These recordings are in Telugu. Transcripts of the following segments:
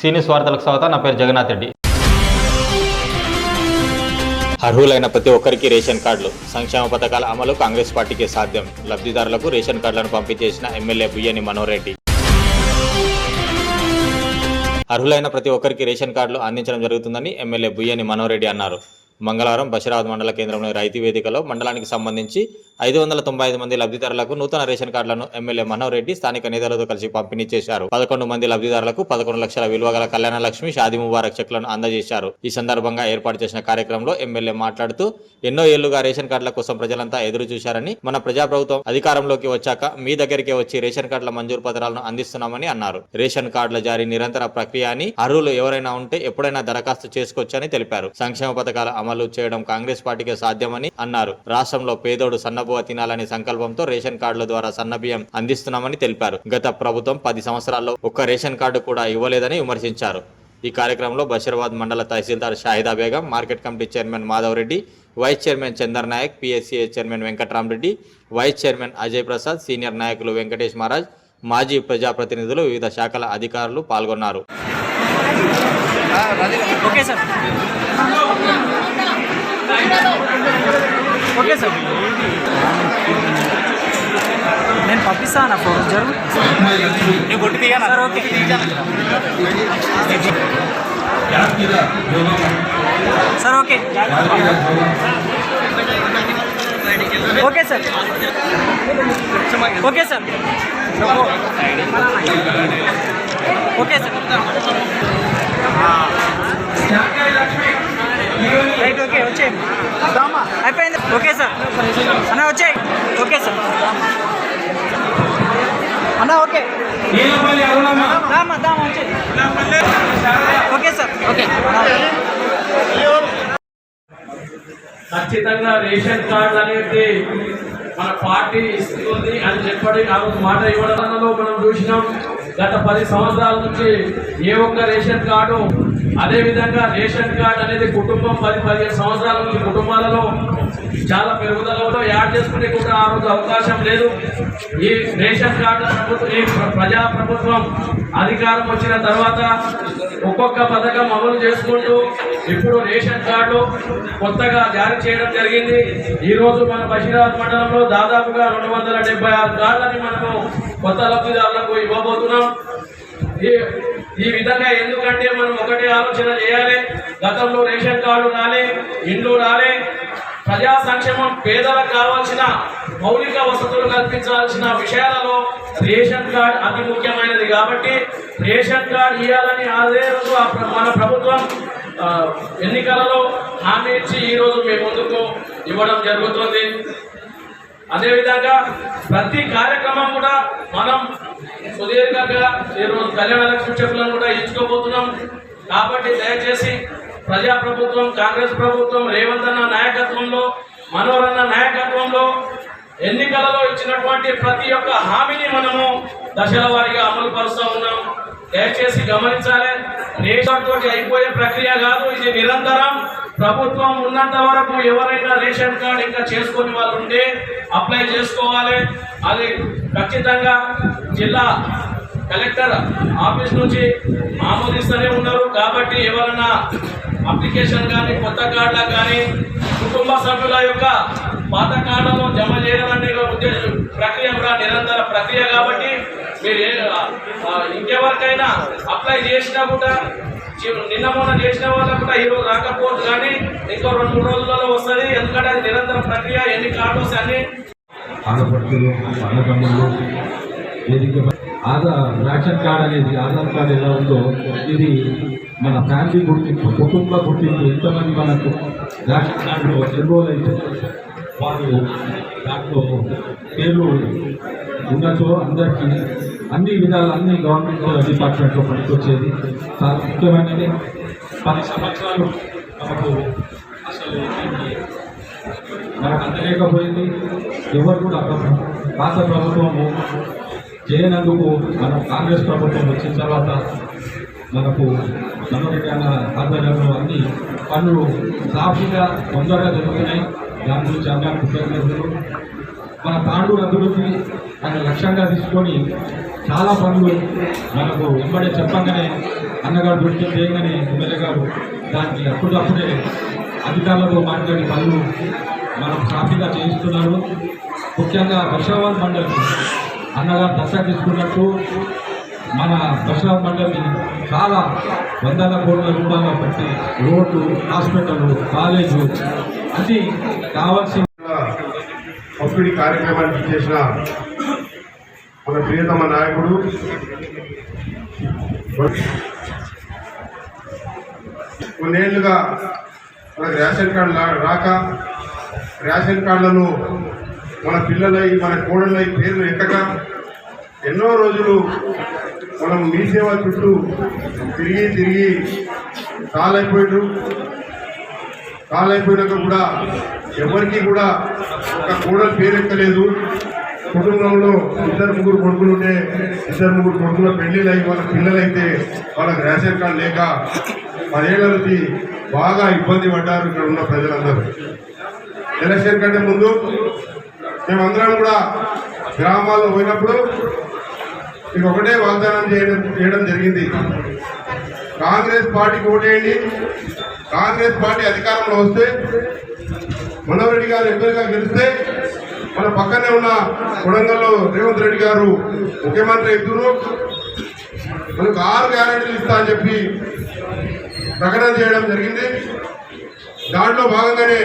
సీనియస్ వార్తలకు స్వాగతం నా పేరు జగన్నాథ్ రెడ్డి. అర్హులైన ప్రతి ఒక్కరికి రేషన్ కార్డులు. సంక్షేమ పథకాల అమలు కాంగ్రెస్ పార్టీకి సాధ్యం. లబ్ధిదారులకు రేషన్ కార్డులను పంపిణీ చేసిన ఎమ్మెల్యే బుయ్యని మనోరెడ్డి. అర్హులైన ప్రతి ఒక్కరికి రేషన్ కార్డులు అందించడం జరుగుతుందని ఎమ్మెల్యే బుయ్యని మనోరెడ్డి అన్నారు. మంగళవారం బషీరాబాద్ మండల కేంద్రంలోని రైతు వేదికలో మండలానికి సంబంధించి ఐదు వందల తొంభై ఐదు మంది లబ్ధిదారులకు నూతన రేషన్ కార్డులను ఎమ్మెల్యే మనోహర్ రెడ్డి స్థానిక నేతలతో కలిసి పంపిణీ చేశారు. పదకొండు మంది లబ్ధిదారులకు పదకొండు లక్షల విలువ గల కళ్యాణ లక్ష్మి షాది ముబారక్ చెక్లను అందజేశారు. ఈ సందర్భంగా ఏర్పాటు చేసిన కార్యక్రమంలో ఎమ్మెల్యే మాట్లాడుతూ ఎన్నో ఏళ్ళుగా రేషన్ కార్డుల కోసం ప్రజలంతా ఎదురు చూశారని మన ప్రజాప్రభుత్వం అధికారంలోకి వచ్చాక మీ దగ్గరికే వచ్చి రేషన్ కార్డుల మంజూరు పత్రాలను అందిస్తున్నామని అన్నారు. రేషన్ కార్డుల జారీ నిరంతర ప్రక్రియ అని అర్హులు ఎవరైనా ఉంటే ఎప్పుడైనా దరఖాస్తు చేసుకోవచ్చని తెలిపారు. సంక్షేమ పథకాల అమలు చేయడం కాంగ్రెస్ పార్టీకే సాధ్యమని అన్నారు. రాష్ట్రంలో పేదోడు సన్నబువ తినాలనే సంకల్పంతో రేషన్ కార్డుల ద్వారా సన్నబియ్యం అందిస్తున్నామని తెలిపారు. గత ప్రభుత్వం పది సంవత్సరాల్లో ఒక్క రేషన్ కార్డు కూడా ఇవ్వలేదని విమర్శించారు. ఈ కార్యక్రమంలో బషీరాబాద్ మండల tahsildar Shahida Begum market committee chairman Madhav Reddy vice chairman Chandar Naik PSCA chairman Venkatramareddy vice chairman Ajay Prasad senior నాయకులు వెంకటేష్ మహారాజ్ మాజీ ప్రజాప్రతినిధులు వివిధ శాఖల అధికారులు పాల్గొన్నారు. Okay sir. నేను పంపిస్తాను నా ఫోన్? జరుగు. Sir okay. Sir okay. Okay sir. Okay sir. Okay sir. Right okay వచ్చేయండి అయిపోయింది. Okay sir. అన్న వచ్చాయి ఓకే సార్. అన్న ఓకే. దామా దామా ఓకే సార్. ఓకే. ఖచ్చితంగా రేషన్ కార్డు అనేది మన పార్టీ ఇస్తుంది అని చెప్పడి. ఆ మాట ఇవ్వడంలో మనం చూసినాం. గత పది సంవత్సరాల నుంచి ఏ ఒక్క రేషన్ కార్డు అదే విధంగా రేషన్ కార్డు అనేది కుటుంబం పది పదిహేను సంవత్సరాల నుంచి కుటుంబాలలో చాలా పెరుగుదలలో యాడ్ చేసుకునే కూడా ఆ రోజు అవకాశం లేదు. ఈ రేషన్ కార్డు ప్రభుత్వం ఈ ప్ర- ప్రజా ప్రభుత్వం అధికారం వచ్చిన తర్వాత ఒక్కొక్క పథకం అమలు చేసుకుంటూ ఇప్పుడు రేషన్ కార్డు కొత్తగా జారీ చేయడం జరిగింది. ఈరోజు మన బషీరాబాద్ మండలంలో దాదాపుగా రెండు వందల డెబ్బై ఆరు కార్డులని మనము కొత్త లబ్ధిదారులకు ఇవ్వబోతున్నాం. ఈ ఈ విధంగా ఎందుకంటే మనం ఒకటే ఆలోచన చేయాలి. గతంలో రేషన్ కార్డు రాలే ఇండ్లు రాలే. ప్రజా సంక్షేమం పేదలకు కావాల్సిన మౌలిక వసతులు కల్పించాల్సిన విషయాలలో రేషన్ కార్డ్ అతి ముఖ్యమైనది కాబట్టి రేషన్ కార్డ్ ఇవ్వాలని అదే రోజు మన ప్రభుత్వం ఎన్నికలలో హామీ ఇచ్చి ఈరోజు మేము ముందుకు ఇవ్వడం జరుగుతుంది. అదేవిధంగా ప్రతి కార్యక్రమం కూడా మనం సుదీర్ఘంగా ఈరోజు కళ్యాణ లక్ష్మి చెప్పులను కూడా ఇచ్చుకోబోతున్నాం. కాబట్టి దయచేసి ప్రజా ప్రభుత్వం కాంగ్రెస్ ప్రభుత్వం రేవంత్ అన్న నాయకత్వంలో మనోరన్న నాయకత్వంలో ఎన్నికలలో ఇచ్చినటువంటి ప్రతి ఒక్క హామీని మనము దశల వారీగా అమలు పరుస్తూ ఉన్నాం. దయచేసి గమనించాలి. రేషన్ తోటి అయిపోయే ప్రక్రియ కాదు ఇది నిరంతరం. ప్రభుత్వం ఉన్నంత వరకు ఎవరైనా రేషన్ కార్డు ఇంకా చేసుకునే వాళ్ళు ఉంటే అప్లై చేసుకోవాలి. అది ఖచ్చితంగా జిల్లా కలెక్టర్ ఆఫీస్ నుంచి ఆమోదిస్తూనే ఉన్నారు. కాబట్టి ఎవరైనా అప్లికేషన్ కానీ కొత్త కార్డులకు కానీ కుటుంబ సభ్యుల యొక్క పాత కార్డులను జమ చేయడం అనే ఉద్దేశం ప్రక్రియ కూడా నిరంతర ప్రక్రియ కాబట్టి మీరు ఇంకెవరికైనా అప్లై చేసినా కూడా నిన్న మొన్న చేసిన వాళ్ళకు కూడా ఈరోజు రాకపోవచ్చు కానీ ఇంకో రెండు మూడు రోజులలో వస్తుంది. ఎందుకంటే అది నిరంతర ప్రక్రియ ఎన్ని కార్డు వస్తాయి అన్ని ఆడపడుతులు ఆధార్ రేషన్ కార్డ్ అనేది ఆధార్ కార్డ్ ఎలా ఉందో ఇది మన ఫ్యామిలీ గుర్తింపు కుటుంబ గుర్తింపు ఎంతమంది మనకు రేషన్ కార్డులో ఎన్రోల్ అయితే వాళ్ళు దాంట్లో పేర్లు ఉన్నచో అందరికీ అన్ని విధాలు అన్ని గవర్నమెంట్ డిపార్ట్మెంట్లో పనికొచ్చేది. చాలా ముఖ్యమైనది. పది సంవత్సరాలు మనకు అసలు మనకు అందలేకపోయింది ఎవరు కూడా అక్కడ పాత ప్రభుత్వము చేయనందుకు మన కాంగ్రెస్ ప్రభుత్వం వచ్చిన తర్వాత మనకు మనోరెడ్డి ఆధ్వర్యంలో అన్ని పనులు సాఫీగా తొందరగా జరుగుతున్నాయి. దాని గురించి కృతజ్ఞతలు. మన తాండూరు అభివృద్ధి ఆయన లక్ష్యంగా తీసుకొని చాలా పనులు మనకు వెంబడే చెప్పంగానే అన్నగారు దృష్టి చేయగానే ఎమ్మెల్యే గారు దానికి అప్పుడప్పుడే అధికారులతో మాట్లాడి పనులు మనం సాఫీగా చేయిస్తున్నారు. ముఖ్యంగా బషాబాద్ మండలి అన్నగారు దశ తీసుకున్నట్టు మన బషాబాద్ మండలి చాలా వందల కోట్ల రూపాయలు పెట్టి రోడ్లు హాస్పిటల్ కాలేజు అది కావాల్సిన పంపిణీ కార్యక్రమానికి చేసిన మన ప్రియతమ నాయకుడు. కొన్నేళ్ళుగా మనకు రేషన్ కార్డు రాక రేషన్ కార్డులను మన పిల్లలై మన కోడలై పేర్లు ఎక్కక ఎన్నో రోజులు మనం మీ సేవ చుట్టూ తిరిగి తిరిగి కాలైపోయారు కాలైపోయినాక కూడా ఎవరికి కూడా ఒక కోడలు పేరెక్కలేదు. కుటుంబంలో ఇద్దరు ముగ్గురు కొడుకులు ఉంటే ఇద్దరు ముగ్గురు కొడుకుల పెళ్ళిళ్ళు అయి వాళ్ళ పిల్లలైతే వాళ్ళకి రేషన్ కార్డు లేక పదేళ్ళ నుంచి బాగా ఇబ్బంది పడ్డారు ఇక్కడ ఉన్న ప్రజలందరూ. ఎలక్షన్ కంటే ముందు మేమందరం కూడా గ్రామాల్లో పోయినప్పుడు మీకు ఒకటే వాగ్దానం చేయడం చేయడం జరిగింది. కాంగ్రెస్ పార్టీకి ఓటేయండి. కాంగ్రెస్ పార్టీ అధికారంలో వస్తే మనోహర్ రెడ్డి గారు ఎమ్మెల్యేగా గెలిస్తే మన పక్కనే ఉన్న కొడంగల్లో రేవంత్ రెడ్డి గారు ముఖ్యమంత్రి ఇద్దరు మనకు ఆరు గ్యారెంటీలు ఇస్తా అని చెప్పి ప్రకటన చేయడం జరిగింది. దాంట్లో భాగంగానే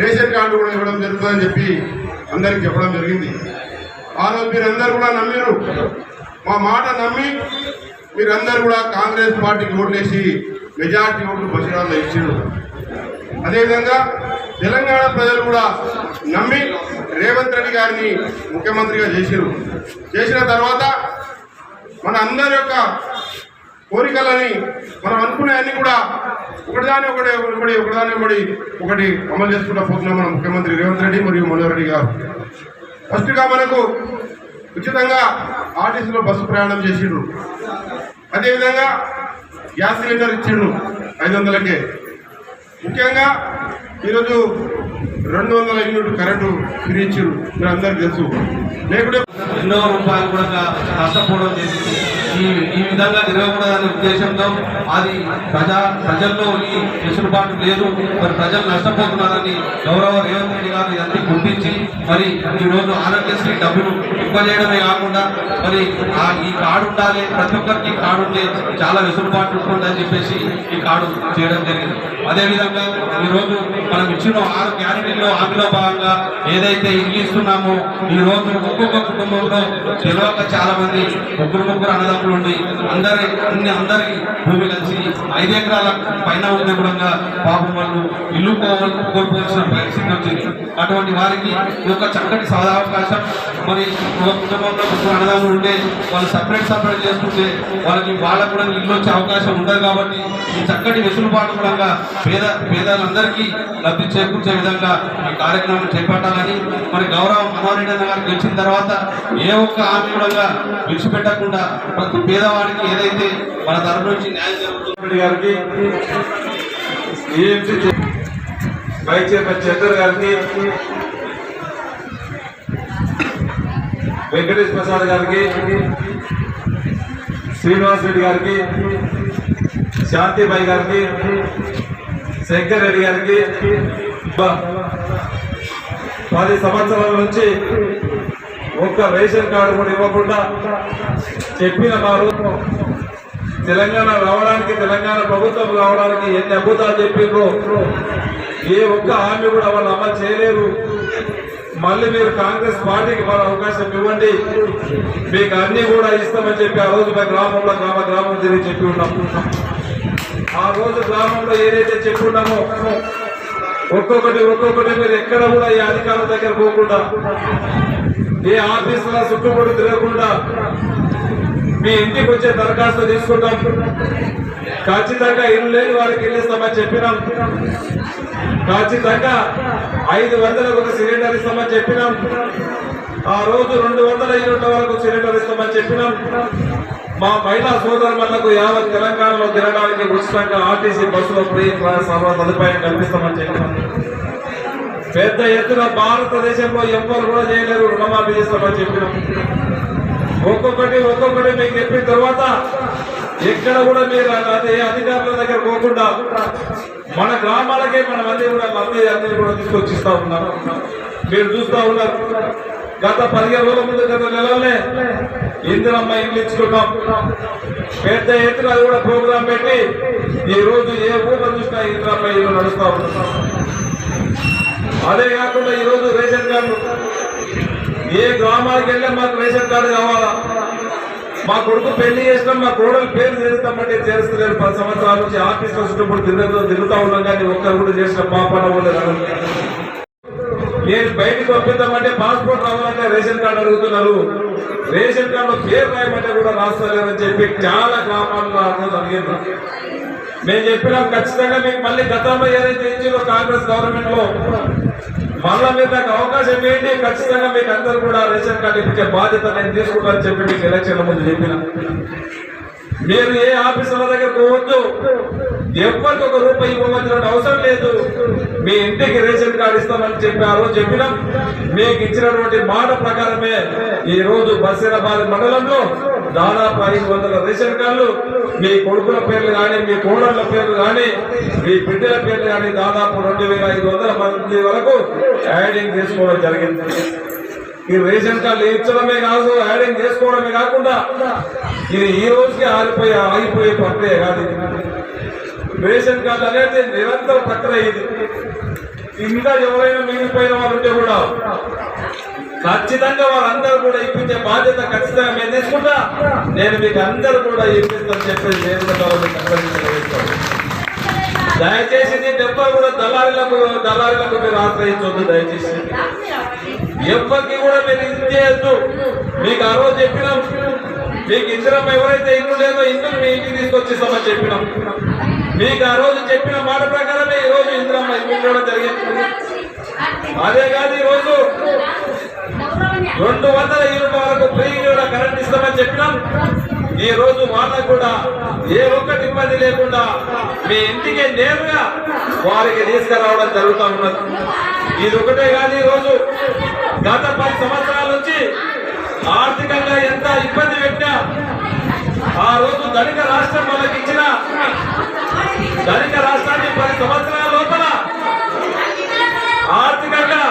రేషన్ కార్డు కూడా ఇవ్వడం జరుగుతుందని చెప్పి అందరికి చెప్పడం జరిగింది. ఆ రోజు మీరందరూ కూడా నమ్మిరు. మా మాట నమ్మి మీరందరూ కూడా కాంగ్రెస్ పార్టీకి ఓట్లేసి మెజార్టీ ఓట్లు బషీరాబాద్లో ఇచ్చిండ్రు. అదేవిధంగా తెలంగాణ ప్రజలు కూడా నమ్మి రేవంత్ రెడ్డి గారిని ముఖ్యమంత్రిగా చేశారు చేసిన తర్వాత మన అందరి యొక్క కోరికలని మనం అనుకునేవన్నీ కూడా ఒకటిదాని ఒకటి ఒకటి ఒకటిదాని ఒకటి ఒకటి అమలు చేసుకుంటూ పోతున్నాం మన ముఖ్యమంత్రి రేవంత్ రెడ్డి మరియు మనోహర్ రెడ్డి గారు. ఫస్ట్గా మనకు ఉచితంగా ఆర్టీసీలో బస్సు ప్రయాణం చేసిండ్రు. అదేవిధంగా గ్యాస్ సిలిండర్ ఇచ్చిండ్రు ఐదు వందలకే. ముఖ్యంగా ఈరోజు రెండు వందల యూనిట్ కరెంటు ఫ్రీ ఇచ్చిండ్రు. మీరు అందరికీ తెలుసు. లేకుంటే ఎన్నో రూపాయలు కూడా నష్టపోవడం జరిగింది. ఈ ఈ విధంగా తిరగకూడదనే ఉద్దేశంతో అది ప్రజా ప్రజల్లో ఈ వెసులుబాటు లేదు. మరి ప్రజలు నష్టపోతున్నారని గౌరవ రేవంత్ రెడ్డి గారు ఇదంతా గుర్తించి మరి ఈరోజు ఆరోగ్యశ్రీ డబ్బులు ఇవ్వజేయడమే కాకుండా మరి ఆ ఈ కార్డు ఉండాలి ప్రతి ఒక్కరికి కార్డు ఉంటే చాలా వెసులుబాటు ఉంటుందని చెప్పేసి ఈ కార్డు చేయడం జరిగింది. అదేవిధంగా ఈరోజు మనం ఇచ్చిన ఆరు గ్యారెంటీలో అందులో భాగంగా ఏదైతే ఇల్లు ఇస్తున్నామో ఈ రోజు ఒక్కొక్క కుటుంబంలో తెలియక చాలా మంది ముగ్గురు ముగ్గురు అన్నదమ్ములు ఉండి అందరి అన్ని అందరి భూమి కలిసి ఐదు ఎకరాల పైన ఉండే కూడా పాపం వాళ్ళు ఇల్లు కోవాలి కోల్పోవాల్సిన పరిస్థితి వచ్చింది. అటువంటి వారికి ఈ యొక్క చక్కటి సదావకాశం మరి కుటుంబంలో ముగ్గురు అన్నదమ్ములు ఉంటే వాళ్ళు సపరేట్ సపరేట్ చేసుకుంటే వాళ్ళకి వాళ్ళకు కూడా ఇల్లు వచ్చే అవకాశం ఉండదు కాబట్టి ఈ చక్కటి వెసులుబాటు కూడా పేద పేదలందరికీ లబ్ధి చేకూర్చే విధంగా ఈ కార్యక్రమం చేపట్టాలని మరి గౌరవ మనోహరెడ్డి అన్న గారికి వచ్చిన తర్వాత ఏ ఒక్క హామీ కూడా విడిచిపెట్టకుండా ప్రతి పేదవాడికి ఏదైతే మన తరపు నుంచి న్యాయం జరుగుతుంది గారికి ఏఎంసీ చంద్ర గారికి వెంకటేష్ ప్రసాద్ గారికి శ్రీనివాస్ రెడ్డి గారికి శాంతిబాయి గారికి శంకర్ రెడ్డి గారికి పది సంవత్సరాల నుంచి ఒక్క రేషన్ కార్డు కూడా ఇవ్వకుండా చెప్పిన వారు తెలంగాణ రావడానికి తెలంగాణ ప్రభుత్వం రావడానికి ఎన్ని అద్భుతాలు చెప్పిండ్రో ఏ ఒక్క హామీ కూడా వాళ్ళు అమలు చేయలేరు. మళ్ళీ మీరు కాంగ్రెస్ పార్టీకి మన అవకాశం ఇవ్వండి. మీకు అన్ని కూడా ఇస్తామని చెప్పి ఆ రోజు మేము గ్రామంలో గ్రామ గ్రామం తిరిగి చెప్పి ఉన్నాం. ఆ రోజు గ్రామంలో ఏదైతే చెప్పి ఉన్నామో ఒక్కొక్కటి ఒక్కొక్కటి మీరు ఎక్కడ కూడా ఈ అధికారుల దగ్గర పోకుండా ఏ ఆఫీసుల చుట్టుముడు తిరగకుండా మీ ఇంటికి వచ్చే దరఖాస్తు తీసుకుంటాం. ఖచ్చితంగా ఇల్లు లేని వారికి ఇల్లు ఇస్తామని చెప్పినాం. ఖచ్చితంగా ఐదు వందలకు ఒక సిలిండర్ ఇస్తామని చెప్పినాం. ఆ రోజు రెండు వందల యూనిట్ల వరకు సిలిండర్ ఇస్తామని చెప్పినాం. మా మహిళా సోదరులకు యావత్ తెలంగాణలో తిరగడానికి ఉచితంగా ఆర్టీసీ బస్సులో ఫ్రీ సర్వ సదుపాయం కల్పిస్తామని చెప్పినాం. పెద్ద ఎత్తున భారతదేశంలో ఎవ్వరు కూడా చేయలేరు. రుణమాఫీ చేస్తామని చెప్పినాం. ఒక్కొక్కటి ఒక్కొక్కటి మీకు చెప్పిన తర్వాత ఎక్కడ కూడా మీరు అదే అధికారుల దగ్గర పోకుండా మన గ్రామాలకే మనం అన్ని కూడా అన్ని అన్ని కూడా తీసుకొచ్చిస్తా ఉన్నారు. మీరు చూస్తా ఉన్నారు. గత పదిహేను రోజుల ముందు గత నెలలోనే ఇందిరమ్మ ఇల్లు ఇచ్చుకున్నాం. పెద్ద ఎత్తున అది కూడా ప్రోగ్రాం పెట్టి ఈ రోజు ఏ ఊరు చూసినా ఇందిరమ్మ ఇల్లు నడుస్తా ఉన్నాం అదే కాకుండా ఈ రోజు రేషన్ కార్డు. ఏ గ్రామానికి వెళ్ళా మాకు రేషన్ కార్డు కావాలా? మా కొడుకు పెళ్ళి చేసినాం మా కోడలు పేరు చేస్తామంటే చేస్తలేదు పది సంవత్సరాల నుంచి ఆఫీస్లో చుట్టూ తిరుగుతూ తిరుగుతా ఉన్నాం కానీ ఒక్కరు కూడా చేసిన పాపన వాళ్ళు నేను బయటకు పంపిద్దామంటే పాస్పోర్ట్ రావాలంటే రేషన్ కార్డు అడుగుతున్నారు. రేషన్ కార్డు పేరు రాయమంటే కూడా రాస్తలేరని చెప్పి చాలా గ్రామాల్లో ఆ అడిగింది మేము చెప్పినాం ఖచ్చితంగా మీకు మళ్ళీ గతంలో ఏదైతే ఇచ్చిందో కాంగ్రెస్ గవర్నమెంట్లో మళ్ళా మీరు నాకు అవకాశం ఏంటి ఖచ్చితంగా మీకు అందరూ కూడా రేషన్ కార్డు ఇప్పించే బాధ్యత నేను తీసుకుంటానని చెప్పి మీకు ఎలక్షన్ల ముందు చెప్పిన. మీరు ఏ ఆఫీసర్ల దగ్గర పోవద్దు ఎవరికి ఒక రూపాయి ఇవ్వవలసిన అవసరం లేదు. మీ ఇంటికి రేషన్ కార్డు ఇస్తామని చెప్పారు చెప్పినాం. మీకు ఇచ్చినటువంటి మాట ప్రకారమే ఈ రోజు బసీరాబాద్ మండలంలో దాదాపు ఐదు వందల రేషన్ కార్డులు మీ కొడుకుల పేర్లు కానీ మీ కోడళ్ళ పేర్లు కానీ మీ బిడ్డల పేర్లు కానీ దాదాపు రెండు వేల ఐదు వందల మంది వరకు యాడింగ్ చేసుకోవడం జరిగింది. ఈ రేషన్ కార్డు ఇచ్చడమే కాదు యాడింగ్ చేసుకోవడమే కాకుండా ఇది ఈ రోజుకి ఆగిపోయే ఆగిపోయే ప్రక్రియ కాదు రేషన్ కార్డు అనేది నిరంతర ప్రక్రియ ఇది. ఇంకా ఎవరైనా మిగిలిపోయిన వాళ్ళు ఉంటే కూడా ఖచ్చితంగా వాళ్ళందరూ కూడా ఇప్పించే బాధ్యత ఖచ్చితంగా మేము తీసుకుంటా. నేను మీకు అందరూ కూడా ఇప్పిస్తాను చెప్పేసి నేను దయచేసి దీన్ని కూడా దళారులకు దళారులకు మీరు ఆశ్రయించొద్దు దయచేసి. ఎవ్వరికి కూడా మీరు ఇచ్చేయద్దు మీకు ఆ రోజు చెప్పినాం. మీకు ఇందిరమ్మ ఎవరైతే ఇల్లు లేదో ఇల్లు మీ ఇంటికి తీసుకొచ్చిస్తామని చెప్పినాం. మీకు ఆ రోజు చెప్పిన మాట ప్రకారమే ఈ రోజు ఇంద్రమ్మ ఇల్లు కూడా జరిగింది. అదే కాదు ఈ రోజు రెండు వందల యూనిట్ల వరకు ఫ్రీ కూడా కరెంట్ ఇస్తామని చెప్పినాం. ఈ రోజు వాళ్ళకు కూడా ఏ ఒక్కటి ఇబ్బంది లేకుండా మీ ఇంటికి నేరుగా వారికి తీసుకురావడం జరుగుతూ ఉన్నది. ఇది ఒకటే కాదు రోజు గత పది సంవత్సరాల నుంచి ఆర్థికంగా ఎంత ఇబ్బంది పెట్టినా ఆ రోజు ధనిక రాష్ట్రం వాళ్ళకి ఇచ్చిన ధనిక రాష్ట్రాన్ని పది సంవత్సరాలు లోపల ఆర్థికంగా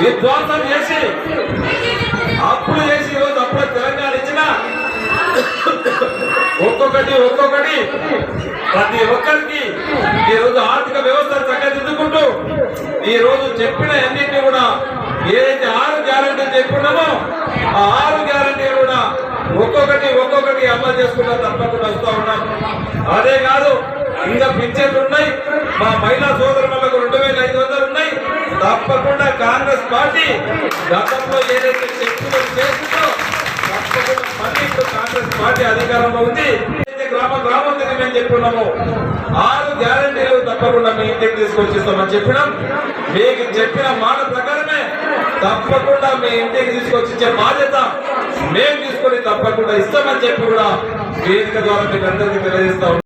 విధ్వంసం చేసి అప్పులు చేసి ఈరోజు అప్పుడు తెలంగాణ ఇచ్చిన ఒక్కొక్కటి ఒక్కొక్కటి ప్రతి ఒక్కరికి ఈ రోజు ఆర్థిక వ్యవస్థ చక్కదిద్దుకుంటూ ఈ రోజు చెప్పిన అన్నింటినీ కూడా ఏదైతే ఆరు గ్యారంటీ చెప్పుకున్నామో ఆ ఆరు గ్యారంటీ కూడా ఒక్కొక్కటి ఒక్కొక్కటి అమలు చేసుకుంటా తప్పకుండా వస్తూ ఉన్నాం. అదే కాదు ఇంకా పింఛన్లు ఉన్నాయి. మా మహిళా సోదరులకు రెండు వేల ఐదు వందలు తప్పకుండా కాంగ్రెస్ పార్టీ గతంలో ఏదైతే శక్తులు చేసిందో తప్పకుండా మళ్ళీ ఇప్పుడు కాంగ్రెస్ పార్టీ అధికారంలో ఉంది. ఏదైతే గ్రామ గ్రామం తిరిగి మేము చెప్పుకున్నాము ఆరు గ్యారంటీలు తప్పకుండా మీ ఇంటికి తీసుకొచ్చిస్తామని చెప్పినాం. మీకు చెప్పిన మాట ప్రకారమే తప్పకుండా మీ ఇంటికి తీసుకొచ్చి ఇచ్చే బాధ్యత మేము తీసుకొని తప్పకుండా ఇస్తామని చెప్పి కూడా వేదిక ద్వారా మీకు అందరికీ తెలియజేస్తాం